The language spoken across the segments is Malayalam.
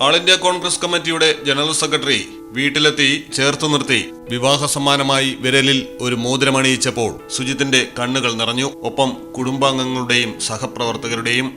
ആൾ ഇന്ത്യ കോൺഗ്രസ് കമ്മിറ്റിയുടെ ജനറൽ സെക്രട്ടറി വീട്ടിലെത്തി ചേർത്തു നിർത്തി വിവാഹ സമ്മാനമായി വിരലിൽ ഒരു മോതിരമണിയിച്ചപ്പോൾ സുജിത്തിന്റെ കണ്ണുകൾ നിറഞ്ഞു. ഒപ്പം കുടുംബാംഗങ്ങളുടെയും സഹപ്രവർത്തകരുടെയും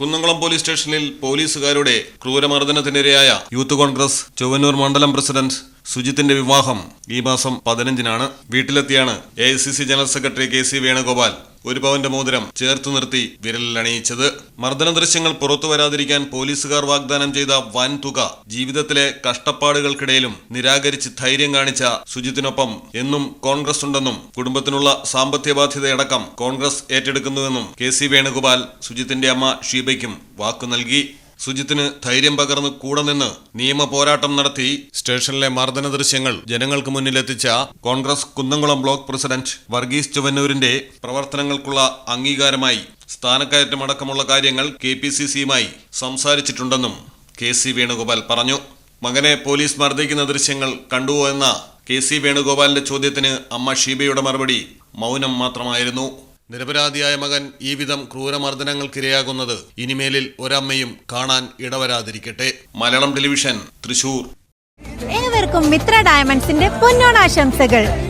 കുന്നംകുളം പോലീസ് സ്റ്റേഷനിൽ പോലീസുകാരുടെ ക്രൂരമർദ്ദനത്തിനിരയായ യൂത്ത് കോൺഗ്രസ് ചൊവ്വന്നൂർ മണ്ഡലം പ്രസിഡന്റ് സുജിത്തിന്റെ വിവാഹം ഈ മാസം പതിനഞ്ചിനാണ്. വീട്ടിലെത്തിയാണ് A general secretary K C Venugopal. ഒരു പവന്റെ മോതിരം ചേർത്ത് നിർത്തി വിരലിൽ അണിയിച്ചത്. മർദ്ദന ദൃശ്യങ്ങൾ പുറത്തു വരാതിരിക്കാൻ പോലീസുകാർ വാഗ്ദാനം ചെയ്ത വൻ തുക ജീവിതത്തിലെ കഷ്ടപ്പാടുകൾക്കിടയിലും നിരാകരിച്ച് ധൈര്യം കാണിച്ച സുജിത്തിനൊപ്പം എന്നും കോൺഗ്രസ് ഉണ്ടെന്നും കുടുംബത്തിനുള്ള സാമ്പത്തിക ബാധ്യതയടക്കം കോൺഗ്രസ് ഏറ്റെടുക്കുന്നുവെന്നും കെ സി വേണുഗോപാൽ സുജിത്തിന്റെ അമ്മ ഷീബയ്ക്കും വാക്കു നൽകി. സുജിത്തിന് ധൈര്യം പകർന്ന് കൂടെ നിന്ന് നിയമ പോരാട്ടം നടത്തി സ്റ്റേഷനിലെ മർദ്ദന ദൃശ്യങ്ങൾ ജനങ്ങൾക്ക് മുന്നിലെത്തിച്ച കോൺഗ്രസ് കുന്നംകുളം ബ്ലോക്ക് പ്രസിഡന്റ് വർഗീസ് ചുവന്നൂരിന്റെ പ്രവർത്തനങ്ങൾക്കുള്ള അംഗീകാരമായി സ്ഥാനക്കയറ്റമടക്കമുള്ള കാര്യങ്ങൾ കെ പി സി സിയുമായി സംസാരിച്ചിട്ടുണ്ടെന്നും കെ സി വേണുഗോപാൽ പറഞ്ഞു. മകനെ പോലീസ് മർദ്ദിക്കുന്ന ദൃശ്യങ്ങൾ കണ്ടുവോ എന്ന കെ സി വേണുഗോപാലിന്റെ ചോദ്യത്തിന് അമ്മ ഷീബയുടെ മറുപടി മൗനം മാത്രമായിരുന്നു. നിരപരാധിയായ മകൻ ഈ വിധം ക്രൂരമർദ്ദനങ്ങൾക്കിരയാകുന്നത് ഇനിമേലിൽ ഒരമ്മയും കാണാൻ ഇടവരാതിരിക്കട്ടെ. മലയാളം ടെലിവിഷൻ തൃശൂർ. ഏവർക്കും മിത്ര ഡയമണ്ട്സിന്റെ പൊന്നോണാശംസകൾ.